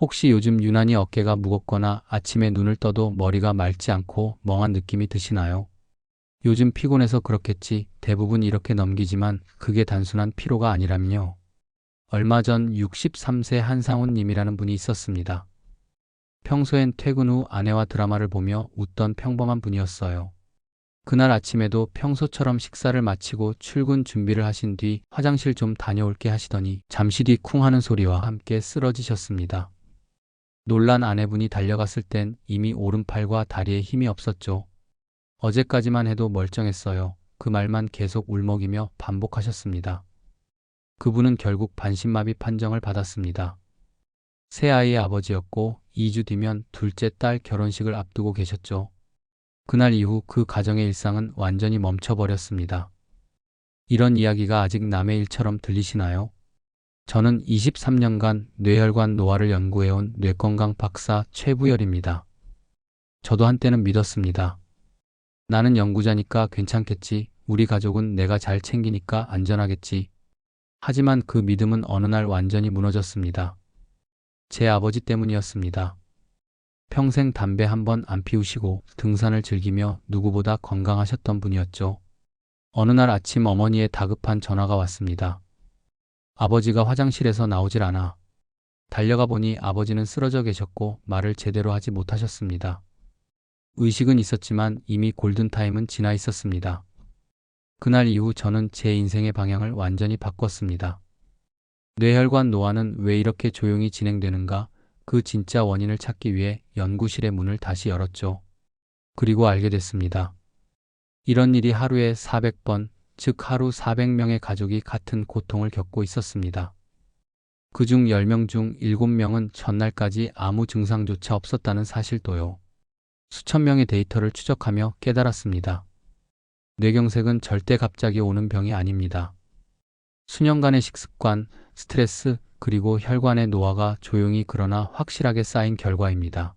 혹시 요즘 유난히 어깨가 무겁거나 아침에 눈을 떠도 머리가 맑지 않고 멍한 느낌이 드시나요? 요즘 피곤해서 그렇겠지 대부분 이렇게 넘기지만 그게 단순한 피로가 아니라면요. 얼마 전 63세 한상훈 님이라는 분이 있었습니다. 평소엔 퇴근 후 아내와 드라마를 보며 웃던 평범한 분이었어요. 그날 아침에도 평소처럼 식사를 마치고 출근 준비를 하신 뒤 화장실 좀 다녀올게 하시더니 잠시 뒤 쿵 하는 소리와 함께 쓰러지셨습니다. 놀란 아내분이 달려갔을 땐 이미 오른팔과 다리에 힘이 없었죠. 어제까지만 해도 멀쩡했어요. 그 말만 계속 울먹이며 반복하셨습니다. 그분은 결국 반신마비 판정을 받았습니다. 새 아이의 아버지였고 2주 뒤면 둘째 딸 결혼식을 앞두고 계셨죠. 그날 이후 그 가정의 일상은 완전히 멈춰버렸습니다. 이런 이야기가 아직 남의 일처럼 들리시나요? 저는 23년간 뇌혈관 노화를 연구해온 뇌건강 박사 최부열입니다. 저도 한때는 믿었습니다. 나는 연구자니까 괜찮겠지. 우리 가족은 내가 잘 챙기니까 안전하겠지. 하지만 그 믿음은 어느 날 완전히 무너졌습니다. 제 아버지 때문이었습니다. 평생 담배 한 번 안 피우시고 등산을 즐기며 누구보다 건강하셨던 분이었죠. 어느 날 아침 어머니의 다급한 전화가 왔습니다. 아버지가 화장실에서 나오질 않아. 달려가 보니 아버지는 쓰러져 계셨고 말을 제대로 하지 못하셨습니다. 의식은 있었지만 이미 골든타임은 지나 있었습니다. 그날 이후 저는 제 인생의 방향을 완전히 바꿨습니다. 뇌혈관 노화는 왜 이렇게 조용히 진행되는가? 그 진짜 원인을 찾기 위해 연구실의 문을 다시 열었죠. 그리고 알게 됐습니다. 이런 일이 하루에 400번, 즉 하루 400명의 가족이 같은 고통을 겪고 있었습니다. 그중 10명 중 7명은 전날까지 아무 증상조차 없었다는 사실도요. 수천 명의 데이터를 추적하며 깨달았습니다. 뇌경색은 절대 갑자기 오는 병이 아닙니다. 수년간의 식습관, 스트레스, 그리고 혈관의 노화가 조용히 그러나 확실하게 쌓인 결과입니다.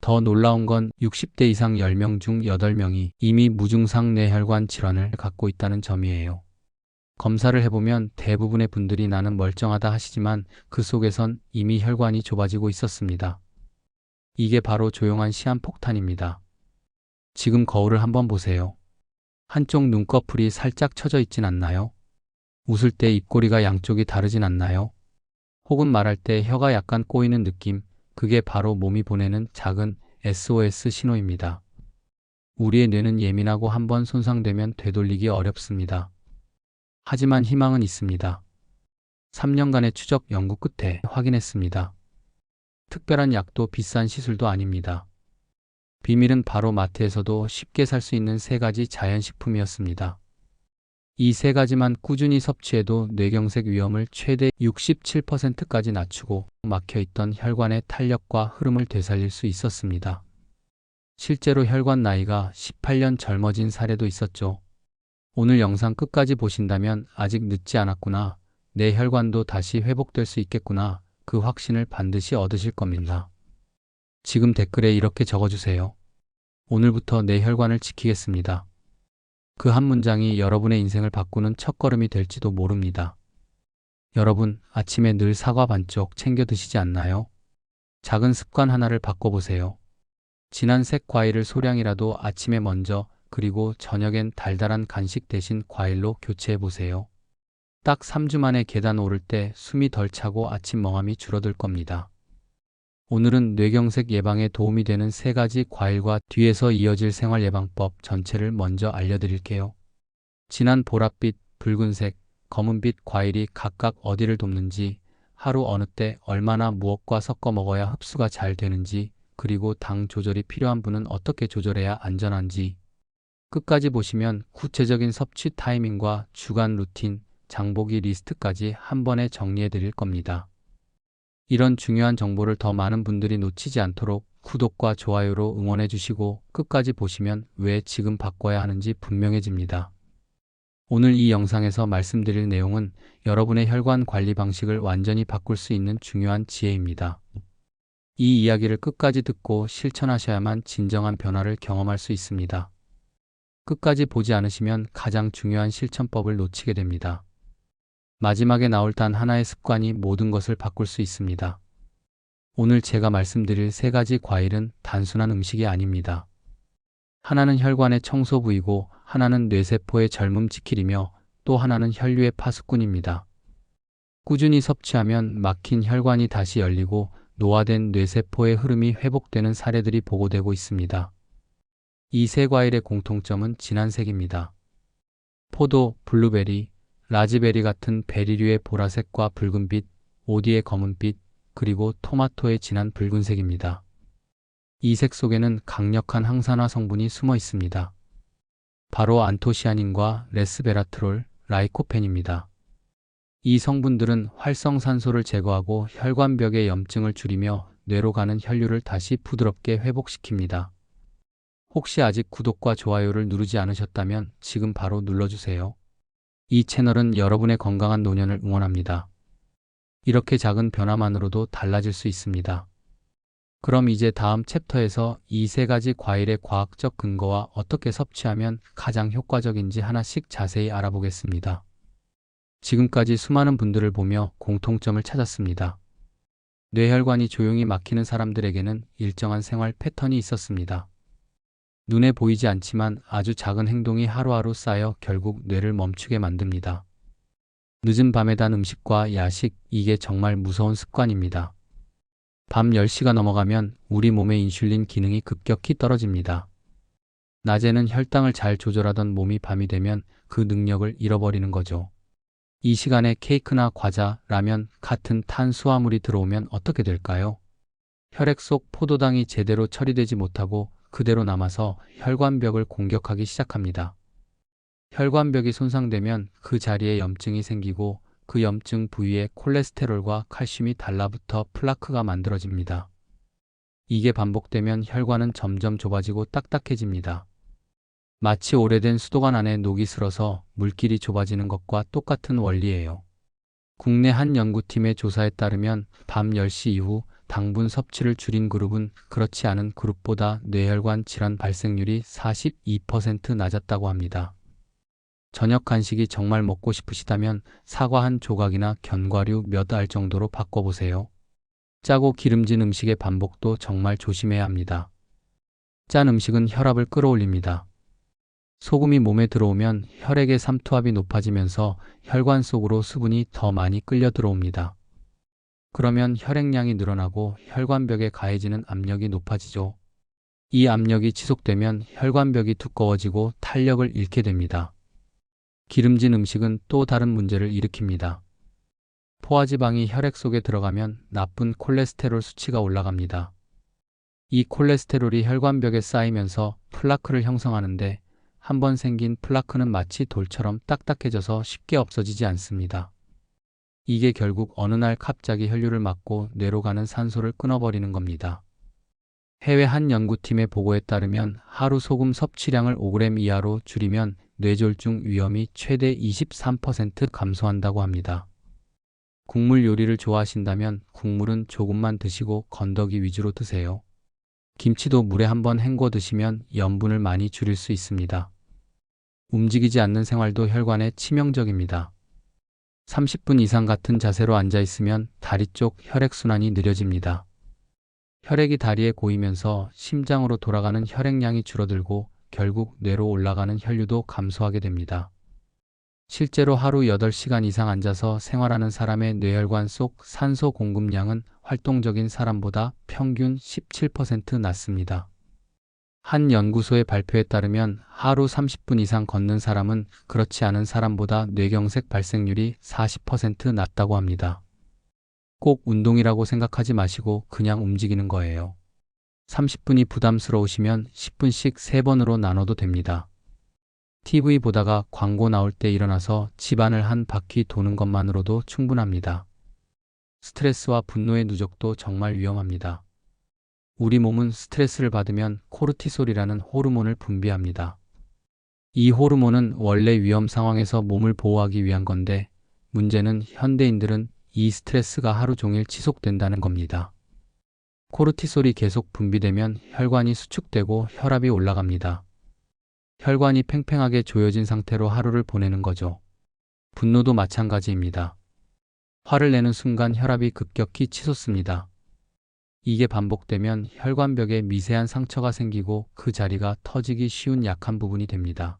더 놀라운 건 60대 이상 10명 중 8명이 이미 무증상 뇌혈관 질환을 갖고 있다는 점이에요. 검사를 해보면 대부분의 분들이 나는 멀쩡하다 하시지만 그 속에선 이미 혈관이 좁아지고 있었습니다. 이게 바로 조용한 시한폭탄입니다. 지금 거울을 한번 보세요. 한쪽 눈꺼풀이 살짝 처져 있진 않나요? 웃을 때 입꼬리가 양쪽이 다르진 않나요? 혹은 말할 때 혀가 약간 꼬이는 느낌, 그게 바로 몸이 보내는 작은 SOS 신호입니다. 우리의 뇌는 예민하고 한번 손상되면 되돌리기 어렵습니다. 하지만 희망은 있습니다. 3년간의 추적 연구 끝에 확인했습니다. 특별한 약도 비싼 시술도 아닙니다. 비밀은 바로 마트에서도 쉽게 살 수 있는 세 가지 자연식품이었습니다. 이 세 가지만 꾸준히 섭취해도 뇌경색 위험을 최대 67%까지 낮추고 막혀있던 혈관의 탄력과 흐름을 되살릴 수 있었습니다. 실제로 혈관 나이가 18년 젊어진 사례도 있었죠. 오늘 영상 끝까지 보신다면 아직 늦지 않았구나. 내 혈관도 다시 회복될 수 있겠구나. 그 확신을 반드시 얻으실 겁니다. 지금 댓글에 이렇게 적어주세요. 오늘부터 내 혈관을 지키겠습니다. 그 한 문장이 여러분의 인생을 바꾸는 첫걸음이 될지도 모릅니다. 여러분, 아침에 늘 사과 반쪽 챙겨 드시지 않나요? 작은 습관 하나를 바꿔보세요. 진한 색 과일을 소량이라도 아침에 먼저 그리고 저녁엔 달달한 간식 대신 과일로 교체해 보세요. 딱 3주 만에 계단 오를 때 숨이 덜 차고 아침 멍함이 줄어들 겁니다. 오늘은 뇌경색 예방에 도움이 되는 세 가지 과일과 뒤에서 이어질 생활 예방법 전체를 먼저 알려드릴게요. 진한 보랏빛, 붉은색, 검은빛 과일이 각각 어디를 돕는지, 하루 어느 때 얼마나 무엇과 섞어 먹어야 흡수가 잘 되는지, 그리고 당 조절이 필요한 분은 어떻게 조절해야 안전한지, 끝까지 보시면 구체적인 섭취 타이밍과 주간 루틴, 장보기 리스트까지 한 번에 정리해 드릴 겁니다. 이런 중요한 정보를 더 많은 분들이 놓치지 않도록 구독과 좋아요로 응원해 주시고 끝까지 보시면 왜 지금 바꿔야 하는지 분명해집니다. 오늘 이 영상에서 말씀드릴 내용은 여러분의 혈관 관리 방식을 완전히 바꿀 수 있는 중요한 지혜입니다. 이 이야기를 끝까지 듣고 실천하셔야만 진정한 변화를 경험할 수 있습니다. 끝까지 보지 않으시면 가장 중요한 실천법을 놓치게 됩니다. 마지막에 나올 단 하나의 습관이 모든 것을 바꿀 수 있습니다. 오늘 제가 말씀드릴 세 가지 과일은 단순한 음식이 아닙니다. 하나는 혈관의 청소 부위고 하나는 뇌세포의 젊음 지킬이며 또 하나는 혈류의 파수꾼입니다. 꾸준히 섭취하면 막힌 혈관이 다시 열리고 노화된 뇌세포의 흐름이 회복되는 사례들이 보고되고 있습니다. 이 세 과일의 공통점은 진한 색입니다. 포도, 블루베리, 라즈베리 같은 베리류의 보라색과 붉은빛, 오디의 검은빛, 그리고 토마토의 진한 붉은색입니다. 이 색 속에는 강력한 항산화 성분이 숨어 있습니다. 바로 안토시아닌과 레스베라트롤, 라이코펜입니다. 이 성분들은 활성산소를 제거하고 혈관벽의 염증을 줄이며 뇌로 가는 혈류를 다시 부드럽게 회복시킵니다. 혹시 아직 구독과 좋아요를 누르지 않으셨다면 지금 바로 눌러주세요. 이 채널은 여러분의 건강한 노년을 응원합니다. 이렇게 작은 변화만으로도 달라질 수 있습니다. 그럼 이제 다음 챕터에서 이 세 가지 과일의 과학적 근거와 어떻게 섭취하면 가장 효과적인지 하나씩 자세히 알아보겠습니다. 지금까지 수많은 분들을 보며 공통점을 찾았습니다. 뇌혈관이 조용히 막히는 사람들에게는 일정한 생활 패턴이 있었습니다. 눈에 보이지 않지만 아주 작은 행동이 하루하루 쌓여 결국 뇌를 멈추게 만듭니다. 늦은 밤에 단 음식과 야식, 이게 정말 무서운 습관입니다. 밤 10시가 넘어가면 우리 몸의 인슐린 기능이 급격히 떨어집니다. 낮에는 혈당을 잘 조절하던 몸이 밤이 되면 그 능력을 잃어버리는 거죠. 이 시간에 케이크나 과자, 라면 같은 탄수화물이 들어오면 어떻게 될까요? 혈액 속 포도당이 제대로 처리되지 못하고 그대로 남아서 혈관벽을 공격하기 시작합니다. 혈관벽이 손상되면 그 자리에 염증이 생기고 그 염증 부위에 콜레스테롤과 칼슘이 달라붙어 플라크가 만들어집니다. 이게 반복되면 혈관은 점점 좁아지고 딱딱해집니다. 마치 오래된 수도관 안에 녹이 슬어서 물길이 좁아지는 것과 똑같은 원리예요. 국내 한 연구팀의 조사에 따르면 밤 10시 이후 당분 섭취를 줄인 그룹은 그렇지 않은 그룹보다 뇌혈관 질환 발생률이 42% 낮았다고 합니다. 저녁 간식이 정말 먹고 싶으시다면 사과 한 조각이나 견과류 몇 알 정도로 바꿔보세요. 짜고 기름진 음식의 반복도 정말 조심해야 합니다. 짠 음식은 혈압을 끌어올립니다. 소금이 몸에 들어오면 혈액의 삼투압이 높아지면서 혈관 속으로 수분이 더 많이 끌려 들어옵니다. 그러면 혈액량이 늘어나고 혈관벽에 가해지는 압력이 높아지죠. 이 압력이 지속되면 혈관벽이 두꺼워지고 탄력을 잃게 됩니다. 기름진 음식은 또 다른 문제를 일으킵니다. 포화지방이 혈액 속에 들어가면 나쁜 콜레스테롤 수치가 올라갑니다. 이 콜레스테롤이 혈관벽에 쌓이면서 플라크를 형성하는데 한 번 생긴 플라크는 마치 돌처럼 딱딱해져서 쉽게 없어지지 않습니다. 이게 결국 어느 날 갑자기 혈류를 막고 뇌로 가는 산소를 끊어버리는 겁니다. 해외 한 연구팀의 보고에 따르면 하루 소금 섭취량을 5g 이하로 줄이면 뇌졸중 위험이 최대 23% 감소한다고 합니다. 국물 요리를 좋아하신다면 국물은 조금만 드시고 건더기 위주로 드세요. 김치도 물에 한번 헹궈 드시면 염분을 많이 줄일 수 있습니다. 움직이지 않는 생활도 혈관에 치명적입니다. 30분 이상 같은 자세로 앉아 있으면 다리 쪽 혈액순환이 느려집니다. 혈액이 다리에 고이면서 심장으로 돌아가는 혈액량이 줄어들고 결국 뇌로 올라가는 혈류도 감소하게 됩니다. 실제로 하루 8시간 이상 앉아서 생활하는 사람의 뇌혈관 속 산소 공급량은 활동적인 사람보다 평균 17% 낮습니다. 한 연구소의 발표에 따르면 하루 30분 이상 걷는 사람은 그렇지 않은 사람보다 뇌경색 발생률이 40% 낮다고 합니다. 꼭 운동이라고 생각하지 마시고 그냥 움직이는 거예요. 30분이 부담스러우시면 10분씩 3번으로 나눠도 됩니다. TV 보다가 광고 나올 때 일어나서 집안을 한 바퀴 도는 것만으로도 충분합니다. 스트레스와 분노의 누적도 정말 위험합니다. 우리 몸은 스트레스를 받으면 코르티솔이라는 호르몬을 분비합니다. 이 호르몬은 원래 위험 상황에서 몸을 보호하기 위한 건데 문제는 현대인들은 이 스트레스가 하루 종일 지속된다는 겁니다. 코르티솔이 계속 분비되면 혈관이 수축되고 혈압이 올라갑니다. 혈관이 팽팽하게 조여진 상태로 하루를 보내는 거죠. 분노도 마찬가지입니다. 화를 내는 순간 혈압이 급격히 치솟습니다. 이게 반복되면 혈관벽에 미세한 상처가 생기고 그 자리가 터지기 쉬운 약한 부분이 됩니다.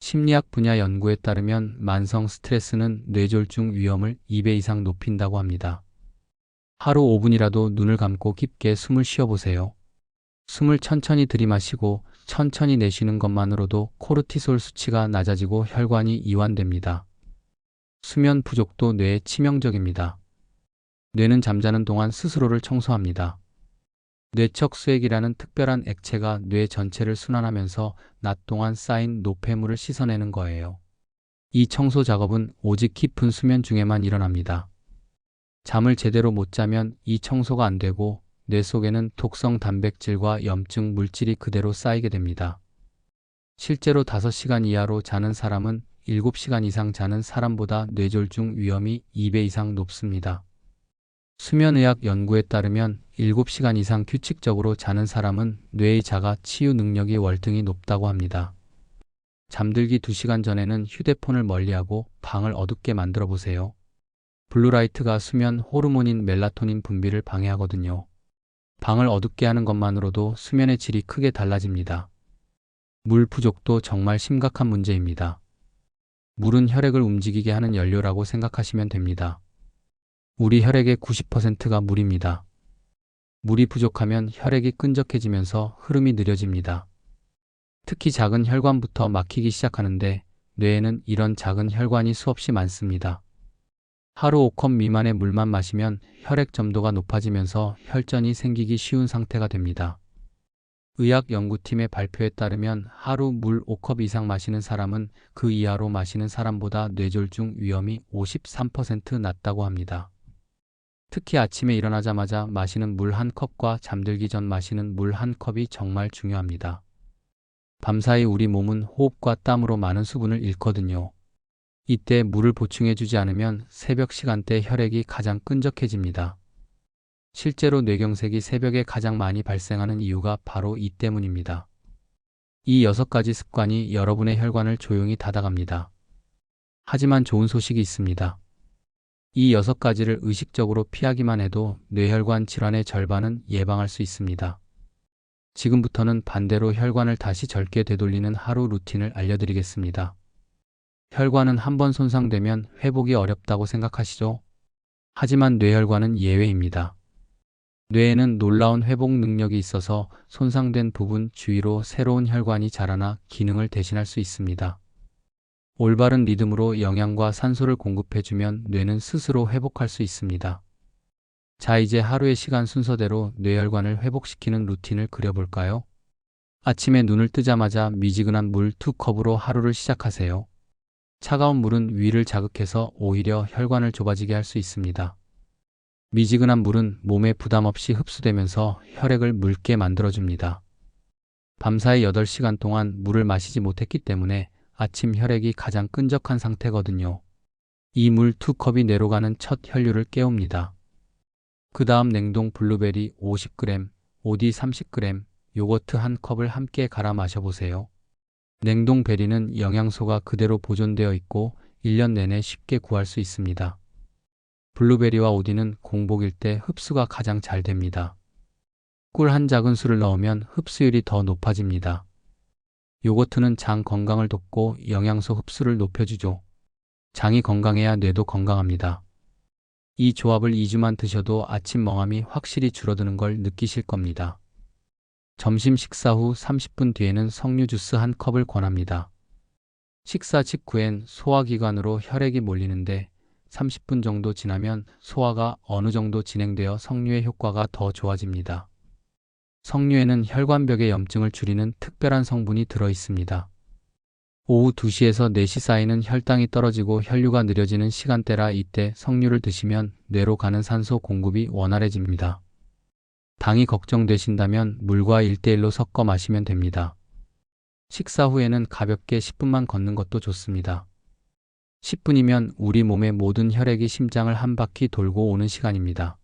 심리학 분야 연구에 따르면 만성 스트레스는 뇌졸중 위험을 2배 이상 높인다고 합니다. 하루 5분이라도 눈을 감고 깊게 숨을 쉬어보세요. 숨을 천천히 들이마시고 천천히 내쉬는 것만으로도 코르티솔 수치가 낮아지고 혈관이 이완됩니다. 수면 부족도 뇌에 치명적입니다. 뇌는 잠자는 동안 스스로를 청소합니다. 뇌척 수액이라는 특별한 액체가 뇌 전체를 순환하면서 낮 동안 쌓인 노폐물을 씻어내는 거예요. 이 청소 작업은 오직 깊은 수면 중에만 일어납니다. 잠을 제대로 못 자면 이 청소가 안 되고 뇌 속에는 독성 단백질과 염증 물질이 그대로 쌓이게 됩니다. 실제로 5시간 이하로 자는 사람은 7시간 이상 자는 사람보다 뇌졸중 위험이 2배 이상 높습니다. 수면의학 연구에 따르면 7시간 이상 규칙적으로 자는 사람은 뇌의 자가 치유 능력이 월등히 높다고 합니다. 잠들기 2시간 전에는 휴대폰을 멀리하고 방을 어둡게 만들어 보세요. 블루라이트가 수면 호르몬인 멜라토닌 분비를 방해하거든요. 방을 어둡게 하는 것만으로도 수면의 질이 크게 달라집니다. 물 부족도 정말 심각한 문제입니다. 물은 혈액을 움직이게 하는 연료라고 생각하시면 됩니다. 우리 혈액의 90%가 물입니다. 물이 부족하면 혈액이 끈적해지면서 흐름이 느려집니다. 특히 작은 혈관부터 막히기 시작하는데 뇌에는 이런 작은 혈관이 수없이 많습니다. 하루 5컵 미만의 물만 마시면 혈액 점도가 높아지면서 혈전이 생기기 쉬운 상태가 됩니다. 의학 연구팀의 발표에 따르면 하루 물 5컵 이상 마시는 사람은 그 이하로 마시는 사람보다 뇌졸중 위험이 53% 낮다고 합니다. 특히 아침에 일어나자마자 마시는 물 한 컵과 잠들기 전 마시는 물 한 컵이 정말 중요합니다. 밤사이 우리 몸은 호흡과 땀으로 많은 수분을 잃거든요. 이때 물을 보충해주지 않으면 새벽 시간대 혈액이 가장 끈적해집니다. 실제로 뇌경색이 새벽에 가장 많이 발생하는 이유가 바로 이 때문입니다. 이 여섯 가지 습관이 여러분의 혈관을 조용히 닫아갑니다. 하지만 좋은 소식이 있습니다. 이 여섯 가지를 의식적으로 피하기만 해도 뇌혈관 질환의 절반은 예방할 수 있습니다. 지금부터는 반대로 혈관을 다시 젊게 되돌리는 하루 루틴을 알려드리겠습니다. 혈관은 한 번 손상되면 회복이 어렵다고 생각하시죠? 하지만 뇌혈관은 예외입니다. 뇌에는 놀라운 회복 능력이 있어서 손상된 부분 주위로 새로운 혈관이 자라나 기능을 대신할 수 있습니다. 올바른 리듬으로 영양과 산소를 공급해주면 뇌는 스스로 회복할 수 있습니다. 자, 이제 하루의 시간 순서대로 뇌혈관을 회복시키는 루틴을 그려볼까요? 아침에 눈을 뜨자마자 미지근한 물 2컵으로 하루를 시작하세요. 차가운 물은 위를 자극해서 오히려 혈관을 좁아지게 할 수 있습니다. 미지근한 물은 몸에 부담 없이 흡수되면서 혈액을 묽게 만들어줍니다. 밤사이 8시간 동안 물을 마시지 못했기 때문에 아침 혈액이 가장 끈적한 상태거든요. 이 물 두 컵이 뇌로 가는 첫 혈류를 깨웁니다. 그 다음 냉동 블루베리 50g, 오디 30g, 요거트 한 컵을 함께 갈아 마셔보세요. 냉동 베리는 영양소가 그대로 보존되어 있고 1년 내내 쉽게 구할 수 있습니다. 블루베리와 오디는 공복일 때 흡수가 가장 잘 됩니다. 꿀 한 작은 술을 넣으면 흡수율이 더 높아집니다. 요거트는 장 건강을 돕고 영양소 흡수를 높여주죠. 장이 건강해야 뇌도 건강합니다. 이 조합을 2주만 드셔도 아침 멍함이 확실히 줄어드는 걸 느끼실 겁니다. 점심 식사 후 30분 뒤에는 석류 주스 한 컵을 권합니다. 식사 직후엔 소화기관으로 혈액이 몰리는데 30분 정도 지나면 소화가 어느 정도 진행되어 석류의 효과가 더 좋아집니다. 석류에는 혈관벽의 염증을 줄이는 특별한 성분이 들어 있습니다. 오후 2시에서 4시 사이는 혈당이 떨어지고 혈류가 느려지는 시간대라 이때 석류를 드시면 뇌로 가는 산소 공급이 원활해집니다. 당이 걱정되신다면 물과 1대1로 섞어 마시면 됩니다. 식사 후에는 가볍게 10분만 걷는 것도 좋습니다. 10분이면 우리 몸의 모든 혈액이 심장을 한 바퀴 돌고 오는 시간입니다.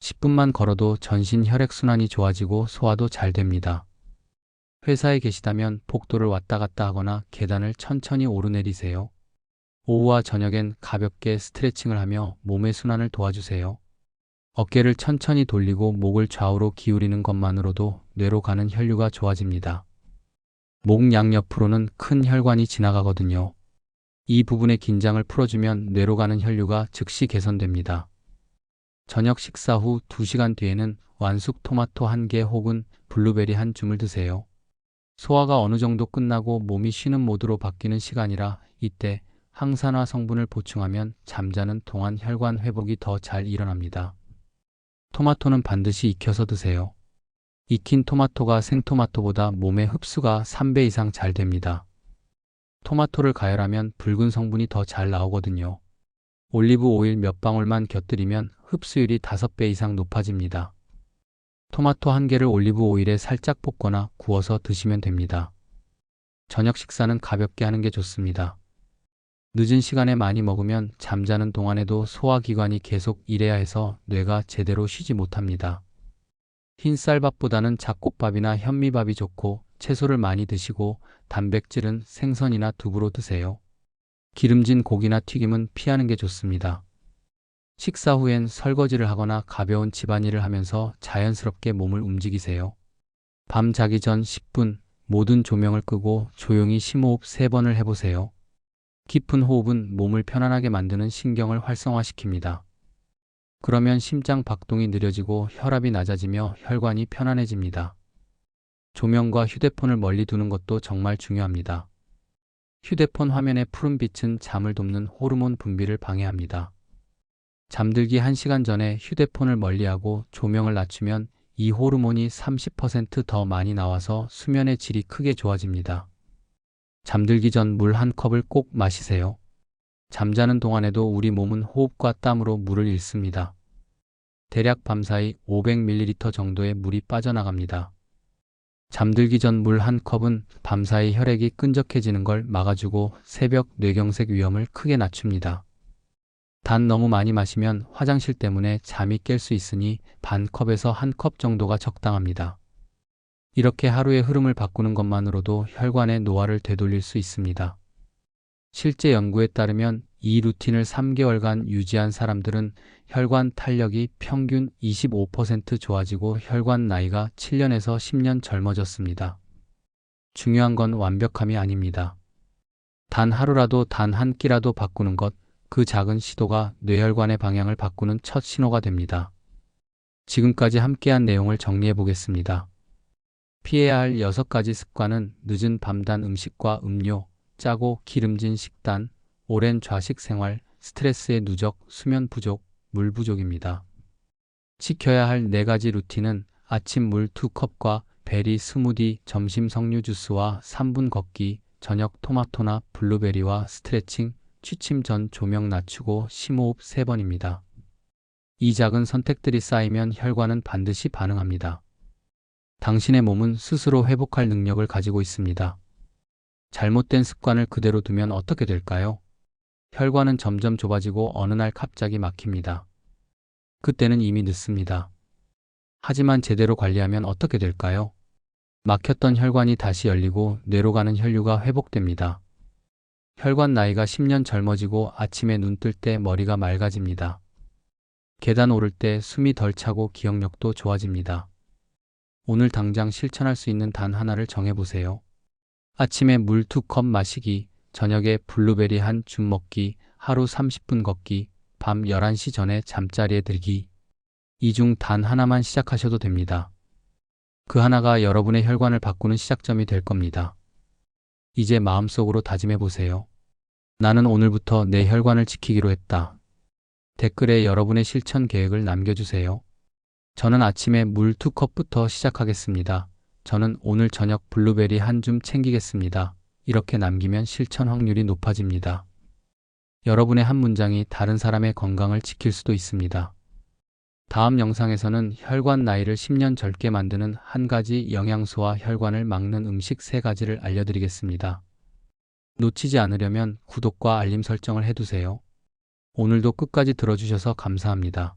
10분만 걸어도 전신 혈액순환이 좋아지고 소화도 잘 됩니다. 회사에 계시다면 복도를 왔다 갔다 하거나 계단을 천천히 오르내리세요. 오후와 저녁엔 가볍게 스트레칭을 하며 몸의 순환을 도와주세요. 어깨를 천천히 돌리고 목을 좌우로 기울이는 것만으로도 뇌로 가는 혈류가 좋아집니다. 목 양옆으로는 큰 혈관이 지나가거든요. 이 부분의 긴장을 풀어주면 뇌로 가는 혈류가 즉시 개선됩니다. 저녁 식사 후 2시간 뒤에는 완숙 토마토 한 개 혹은 블루베리 한 줌을 드세요. 소화가 어느 정도 끝나고 몸이 쉬는 모드로 바뀌는 시간이라 이때 항산화 성분을 보충하면 잠자는 동안 혈관 회복이 더 잘 일어납니다. 토마토는 반드시 익혀서 드세요. 익힌 토마토가 생토마토보다 몸의 흡수가 3배 이상 잘 됩니다. 토마토를 가열하면 붉은 성분이 더 잘 나오거든요. 올리브 오일 몇 방울만 곁들이면 흡수율이 5배 이상 높아집니다. 토마토 한 개를 올리브 오일에 살짝 볶거나 구워서 드시면 됩니다. 저녁 식사는 가볍게 하는 게 좋습니다. 늦은 시간에 많이 먹으면 잠자는 동안에도 소화기관이 계속 일해야 해서 뇌가 제대로 쉬지 못합니다. 흰 쌀밥보다는 잡곡밥이나 현미밥이 좋고 채소를 많이 드시고 단백질은 생선이나 두부로 드세요. 기름진 고기나 튀김은 피하는 게 좋습니다. 식사 후엔 설거지를 하거나 가벼운 집안일을 하면서 자연스럽게 몸을 움직이세요. 밤 자기 전 10분 모든 조명을 끄고 조용히 심호흡 3번을 해보세요. 깊은 호흡은 몸을 편안하게 만드는 신경을 활성화시킵니다. 그러면 심장 박동이 느려지고 혈압이 낮아지며 혈관이 편안해집니다. 조명과 휴대폰을 멀리 두는 것도 정말 중요합니다. 휴대폰 화면의 푸른 빛은 잠을 돕는 호르몬 분비를 방해합니다. 잠들기 1시간 전에 휴대폰을 멀리하고 조명을 낮추면 이 호르몬이 30%더 많이 나와서 수면의 질이 크게 좋아집니다. 잠들기 전 물 한 컵을 꼭 마시세요. 잠자는 동안에도 우리 몸은 호흡과 땀으로 물을 잃습니다. 대략 밤사이 500ml 정도의 물이 빠져나갑니다. 잠들기 전 물 한 컵은 밤사이 혈액이 끈적해지는 걸 막아주고 새벽 뇌경색 위험을 크게 낮춥니다. 단 너무 많이 마시면 화장실 때문에 잠이 깰 수 있으니 반 컵에서 한 컵 정도가 적당합니다. 이렇게 하루의 흐름을 바꾸는 것만으로도 혈관의 노화를 되돌릴 수 있습니다. 실제 연구에 따르면 이 루틴을 3개월간 유지한 사람들은 혈관 탄력이 평균 25% 좋아지고 혈관 나이가 7년에서 10년 젊어졌습니다. 중요한 건 완벽함이 아닙니다. 단 하루라도 단 한 끼라도 바꾸는 것, 그 작은 시도가 뇌혈관의 방향을 바꾸는 첫 신호가 됩니다. 지금까지 함께한 내용을 정리해 보겠습니다. 피해야 할 6가지 습관은 늦은 밤단 음식과 음료, 짜고 기름진 식단, 오랜 좌식 생활, 스트레스의 누적, 수면 부족, 물 부족입니다. 지켜야 할 4가지 루틴은 아침 물 2컵과 베리 스무디, 점심 석류 주스와 3분 걷기, 저녁 토마토나 블루베리와 스트레칭, 취침 전 조명 낮추고 심호흡 3번입니다. 이 작은 선택들이 쌓이면 혈관은 반드시 반응합니다. 당신의 몸은 스스로 회복할 능력을 가지고 있습니다. 잘못된 습관을 그대로 두면 어떻게 될까요? 혈관은 점점 좁아지고 어느 날 갑자기 막힙니다. 그때는 이미 늦습니다. 하지만 제대로 관리하면 어떻게 될까요? 막혔던 혈관이 다시 열리고 뇌로 가는 혈류가 회복됩니다. 혈관 나이가 10년 젊어지고 아침에 눈 뜰 때 머리가 맑아집니다. 계단 오를 때 숨이 덜 차고 기억력도 좋아집니다. 오늘 당장 실천할 수 있는 단 하나를 정해보세요. 아침에 물 두 컵 마시기, 저녁에 블루베리 한 줌 먹기, 하루 30분 걷기, 밤 11시 전에 잠자리에 들기. 이 중 단 하나만 시작하셔도 됩니다. 그 하나가 여러분의 혈관을 바꾸는 시작점이 될 겁니다. 이제 마음속으로 다짐해 보세요. 나는 오늘부터 내 혈관을 지키기로 했다. 댓글에 여러분의 실천 계획을 남겨주세요. 저는 아침에 물두 컵부터 시작하겠습니다. 저는 오늘 저녁 블루베리 한 줌 챙기겠습니다. 이렇게 남기면 실천 확률이 높아집니다. 여러분의 한 문장이 다른 사람의 건강을 지킬 수도 있습니다. 다음 영상에서는 혈관 나이를 10년 젊게 만드는 한 가지 영양소와 혈관을 막는 음식 세 가지를 알려드리겠습니다. 놓치지 않으려면 구독과 알림 설정을 해두세요. 오늘도 끝까지 들어주셔서 감사합니다.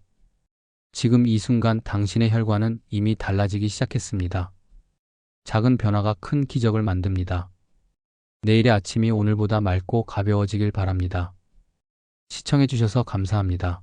지금 이 순간 당신의 혈관은 이미 달라지기 시작했습니다. 작은 변화가 큰 기적을 만듭니다. 내일의 아침이 오늘보다 맑고 가벼워지길 바랍니다. 시청해주셔서 감사합니다.